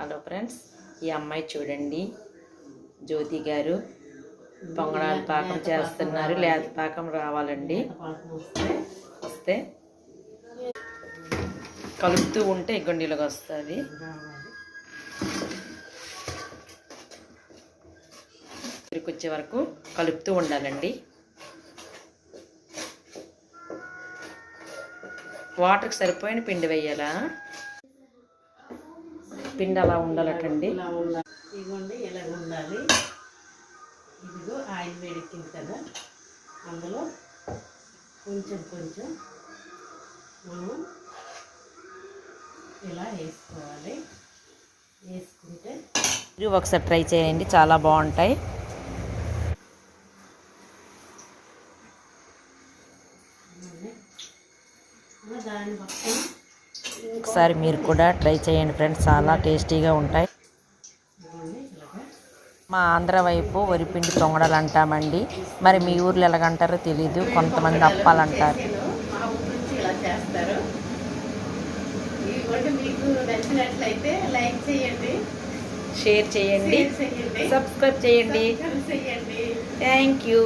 Hello friends ఈ అమ్మాయి చూడండి. జ్యోతి గారు పొంగడాలు పాకం చేస్తున్నారు. లేత పాకం రావాలండి. వస్తే. కలుపుతూ ఉంటే ఇగ్గొండిలోకి వస్తుంది. వచ్చే వరకు కలుపుతూ ఉండాలండి. వాటర్కి సరిపోయిన పిండి వేయాలా? పిండి అలా ఉండాలటండి. ఇదిగోండి ఇలా ఉండాలి. ఇదిగో ఆయిల్ వేడెక్కింది కదా. అందులో కొంచెం కొంచెం మనం ఇలా వేసుకోవాలి. వేసుకుంటే మీరు ఒకసారి ట్రై చేయండి చాలా బాగుంటాయి. దాని పక్కన ఒకసారి మీరు కూడా ట్రై చేయండి ఫ్రెండ్స్. చాలా టేస్టీగా ఉంటాయి. మా ఆంధ్ర వైపు వరిపిండి పొంగడాలు అంటామండి. మరి మీ ఊర్లో ఎలాగంటారో తెలీదు. కొంతమంది లైక్ చేయండి. షేర్ చేయండి. సబ్స్క్రైబ్ చేయండి. Thank you